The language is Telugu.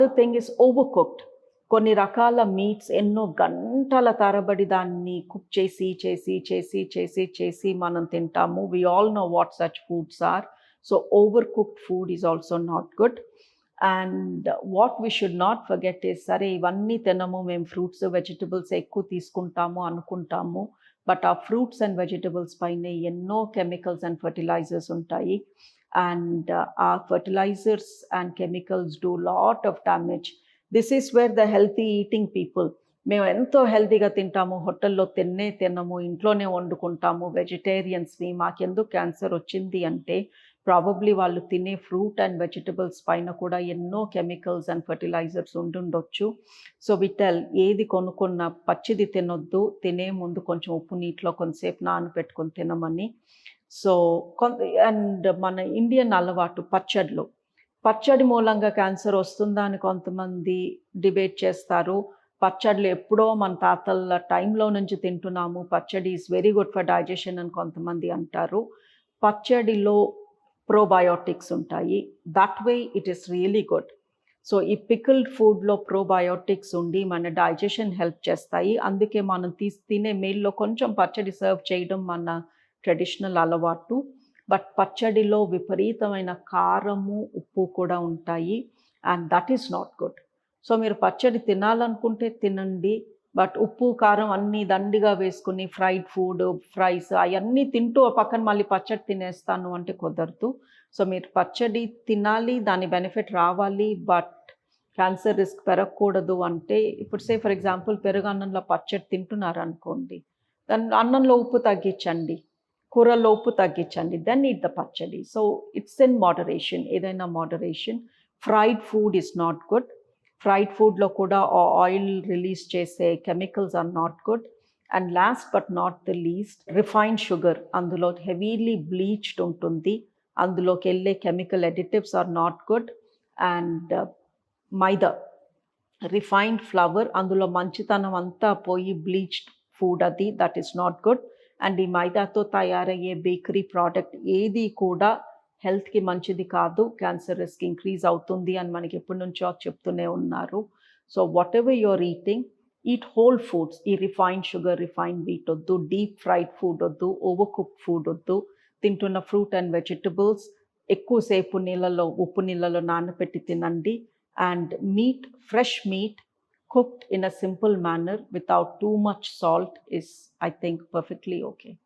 Other thing is over cooked కొన్ని రకాల మీట్స్ ఎన్నో గంటల తరబడి దాన్ని కుక్ చేసి చేసి చేసి చేసి చేసి మనం తింటాము. We all know what such foods are so over cooked food is also not good and what we should not forget is సరే ఇవన్నీ తినము మేము ఫ్రూట్స్ వెజిటబుల్స్ ఎక్కువ తీసుకుంటాము అనుకుంటాము. బట్ ఆ ఫ్రూట్స్ అండ్ వెజిటబుల్స్ పైన ఎన్నో కెమికల్స్ అండ్ ఫర్టిలైజర్స్ ఉంటాయి. అండ్ ఆ fertilisers and chemicals do lot of damage. This is where the healthy eating people మేము ఎంతో హెల్తీగా తింటాము హోటల్లో తిన్నే తినము ఇంట్లోనే వండుకుంటాము వెజిటేరియన్స్ని మాకెందుకు క్యాన్సర్ వచ్చింది అంటే ప్రాబబ్లీ వాళ్ళు తినే ఫ్రూట్ అండ్ వెజిటబుల్స్ పైన కూడా ఎన్నో కెమికల్స్ అండ్ ఫర్టిలైజర్స్ ఉండుండొచ్చు సో విటల్ ఏది కొనుక్కున్న పచ్చిది తినొద్దు తినే ముందు కొంచెం ఉప్పు నీటిలో కొంతసేపు నానబెట్టుకొని తినమని సో కొంత అండ్ మన ఇండియన్ అలవాటు పచ్చడిలో. పచ్చడి మూలంగా క్యాన్సర్ వస్తుందా అని కొంతమంది డిబేట్ చేస్తారు. పచ్చడిలు ఎప్పుడో మన తాతల టైంలో నుంచి తింటున్నాము. Pachadi is very good for digestion అని కొంతమంది అంటారు. పచ్చడిలో ప్రోబయోటిక్స్ ఉంటాయి. That way it is really good so ఈ పికిల్డ్ ఫుడ్లో ప్రోబయోటిక్స్ ఉండి మన డైజెషన్ హెల్ప్ చేస్తాయి. అందుకే మనం తీసి తినే మీల్లో కొంచెం పచ్చడి సర్వ్ చేయడం మన ట్రెడిషనల్ అలవాటు. బట్ పచ్చడిలో విపరీతమైన కారము ఉప్పు కూడా ఉంటాయి. And that is not good so మీరు పచ్చడి తినాలనుకుంటే తినండి. బట్ ఉప్పు కారం అన్నీ దండిగా వేసుకుని ఫ్రైడ్ ఫుడ్ ఫ్రైస్ అవన్నీ తింటూ పక్కన మళ్ళీ పచ్చడి తినేస్తాను అంటే కుదరదు. సో మీరు పచ్చడి తినాలి దాని బెనిఫిట్ రావాలి. బట్ క్యాన్సర్ రిస్క్ పెరగకూడదు అంటే ఇప్పుడు సే ఫర్ ఎగ్జాంపుల్ పెరుగు అన్నంలో పచ్చడి తింటున్నారు అనుకోండి దాని అన్నంలో ఉప్పు తగ్గించండి. కూరలోపు ఉప్పు తగ్గించండి. Then eat the pachadi. So it's in moderation ఏదైనా moderation fried food is not good fried ఫుడ్లో కూడా ఆయిల్ రిలీజ్ చేసే chemicals are not good and last but not the least refined sugar అందులో హెవీలీ బ్లీచ్డ్ ఉంటుంది. అందులోకి వెళ్ళే chemical additives are not good and maida. Refined flour అందులో మంచితనం అంతా పోయి బ్లీచ్డ్ ఫుడ్ అది that is not good and ఈ మైదాతో తయారయ్యే బేకరీ ప్రోడక్ట్ ఏది కూడా హెల్త్కి మంచిది కాదు. క్యాన్సర్ రిస్క్ ఇంక్రీజ్ అవుతుంది అని మనకి ఎప్పటి నుంచో చెప్తూనే ఉన్నారు. So whatever your eating eat whole foods ఈ రిఫైన్డ్ షుగర్ రిఫైన్డ్ వీట్ వద్దు డీప్ ఫ్రైడ్ ఫుడ్ వద్దు ఓవర్ కుక్ ఫుడ్ వద్దు. తింటున్న ఫ్రూట్ అండ్ వెజిటబుల్స్ ఎక్కువసేపు నీళ్ళలో ఉప్పు నీళ్ళలో నానబెట్టి తినండి. And meat fresh meat cooked in a simple manner without too much salt is, I think, perfectly okay.